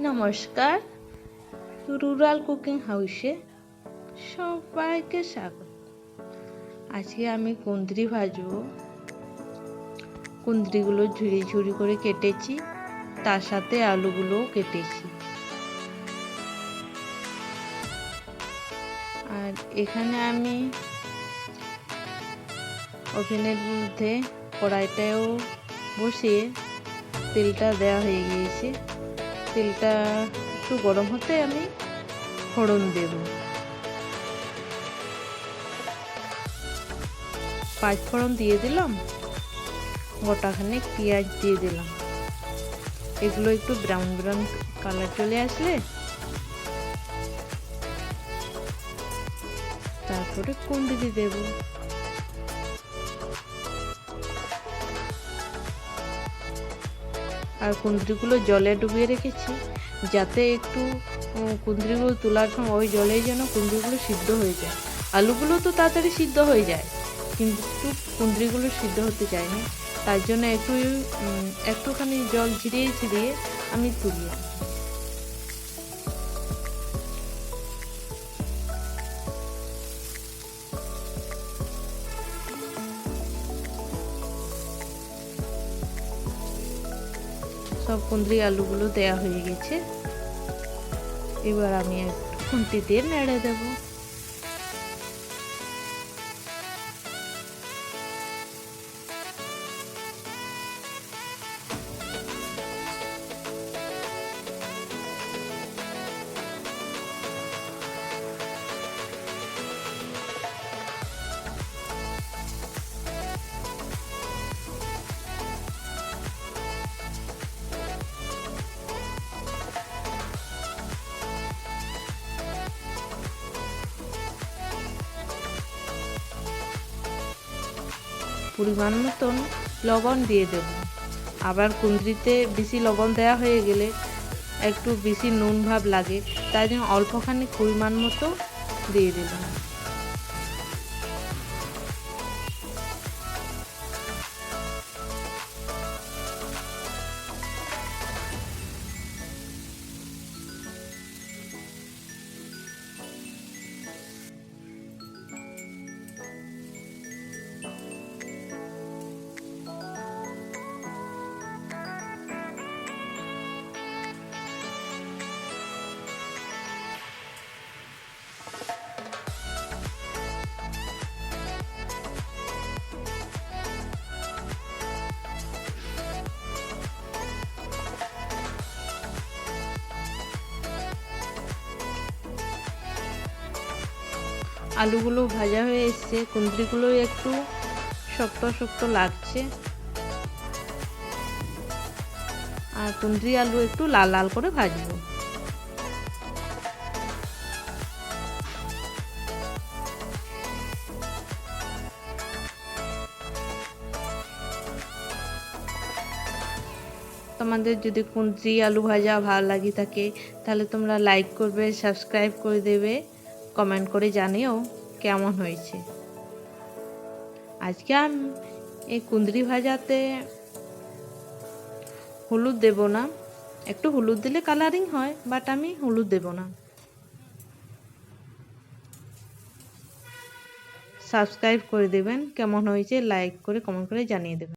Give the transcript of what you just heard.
নমস্কার। Rural cooking হাউসে সবাইকে স্বাগত। আজকে আমি কুন্দ্রি ভাজবো। কুন্দ্রিগুলো ঝুড়ি ঝুড়ি করে কেটেছি, তার সাথে আলুগুলোও কেটেছি। আর এখানে আমি ওভেনের মধ্যে কড়াইটাও বসিয়ে তেলটা দেওয়া হয়ে গিয়েছে। তেলটা একটু গরম হতে আমি ফোড়ন দেব। পাঁচ ফোড়ন দিয়ে দিলাম গোটাখানে পেঁয়াজ দিয়ে দিলাম। এগুলো একটু ব্রাউন ব্রাউন কালার চলে আসলে তারপরে কুন্দিরি দেবো। আর কুঁদরিগুলো জলে ডুবিয়ে রেখেছি, যাতে একটু কুঁদরিগুলো তোলার সময়, ওই জলেই যেন কুঁদরিগুলো সিদ্ধ হয়ে যায়। আলুগুলো তো তাড়াতাড়ি সিদ্ধ হয়ে যায়, কিন্তু কুঁদরিগুলো সিদ্ধ হতে চায় না তার জন্য একটু একটুখানি জল ঝিরিয়ে ঝিরিয়ে আমি তুলি। সব কুন্দ্রি আলুগুলো দেয়া হয়ে গেছে। এবার আমি খুন্তিতে খুন্তি নেড়ে দেবো। পরিমাণ মতন লবণ দিয়ে দেব। আবার কুন্দ্রিতে বেশি লবণ দেওয়া হয়ে গেলে একটু বেশি নুন ভাব লাগে, তাই জন্য অল্পখানি পরিমাণ মতো দিয়ে দিলাম আলুগুলো ভাজা হয়ে এসছে কুঁদরিগুলো একটু শক্ত শক্ত লাগছে। আর কুঁদরি আলু একটু লাল লাল করে ভাজবো। তোমাদের যদি কুঁদরি আলু ভাজা ভালো লাগে থাকে, তাহলে তোমরা লাইক করবে সাবস্ক্রাইব করে দেবে। কমেন্ট করে জানিও কেমন হয়েছে। আজকে আমি, এই কুঁদরি ভাজাতে হলুদ দেব না। একটু হলুদ দিলে কালারিং হয় বাট আমি হলুদ দেব না। সাবস্ক্রাইব করে দেবেন, কেমন হয়েছে লাইক করে কমেন্ট করে জানিয়ে দেবেন।